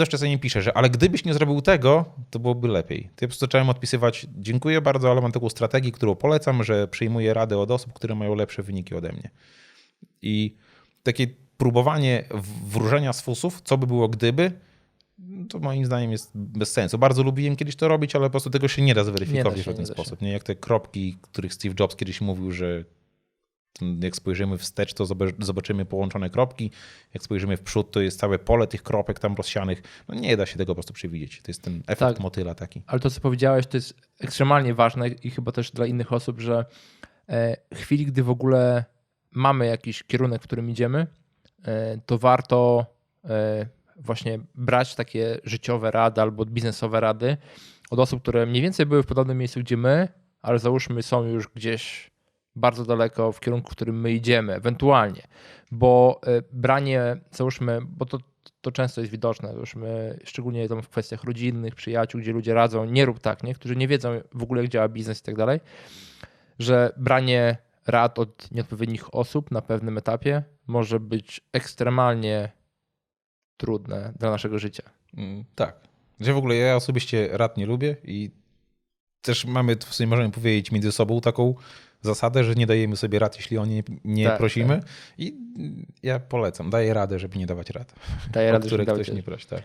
ktoś czasami pisze, że ale gdybyś nie zrobił tego, to byłoby lepiej. To ja po prostu zacząłem odpisywać, dziękuję bardzo, ale mam taką strategię, którą polecam, że przyjmuję radę od osób, które mają lepsze wyniki ode mnie. I takie próbowanie w- wróżenia z fusów, co by było gdyby, to moim zdaniem jest bez sensu. Bardzo lubiłem kiedyś to robić, ale po prostu tego się nie da zweryfikować w nie da się. sposób. Nie jak te kropki, których Steve Jobs kiedyś mówił, że jak spojrzymy wstecz, to zobac- zobaczymy połączone kropki. Jak spojrzymy w przód, to jest całe pole tych kropek tam rozsianych. No nie da się tego po prostu przewidzieć. To jest ten efekt Tak. motyla taki. Ale to, co powiedziałeś, to jest ekstremalnie ważne i chyba też dla innych osób, że e, chwili, gdy w ogóle mamy jakiś kierunek, w którym idziemy, e, to warto e, właśnie brać takie życiowe rady albo biznesowe rady od osób, które mniej więcej były w podobnym miejscu, gdzie my, ale załóżmy są już gdzieś bardzo daleko w kierunku, w którym my idziemy, ewentualnie, bo e, branie, załóżmy, bo to, to często jest widoczne, załóżmy, szczególnie tam w kwestiach rodzinnych, przyjaciół, gdzie ludzie radzą, nie rób tak, nie? którzy nie wiedzą w ogóle, jak działa biznes i tak dalej, że branie rad od nieodpowiednich osób na pewnym etapie może być ekstremalnie trudne dla naszego życia. Mm, tak. Że w ogóle ja osobiście rad nie lubię i też mamy, w sumie możemy powiedzieć między sobą taką zasadę, że nie dajemy sobie rad, jeśli o nie nie Tak, prosimy. I ja polecam, daję radę, żeby nie dawać rad. Daję radę, które ktoś dawać- nie prosi. Tak.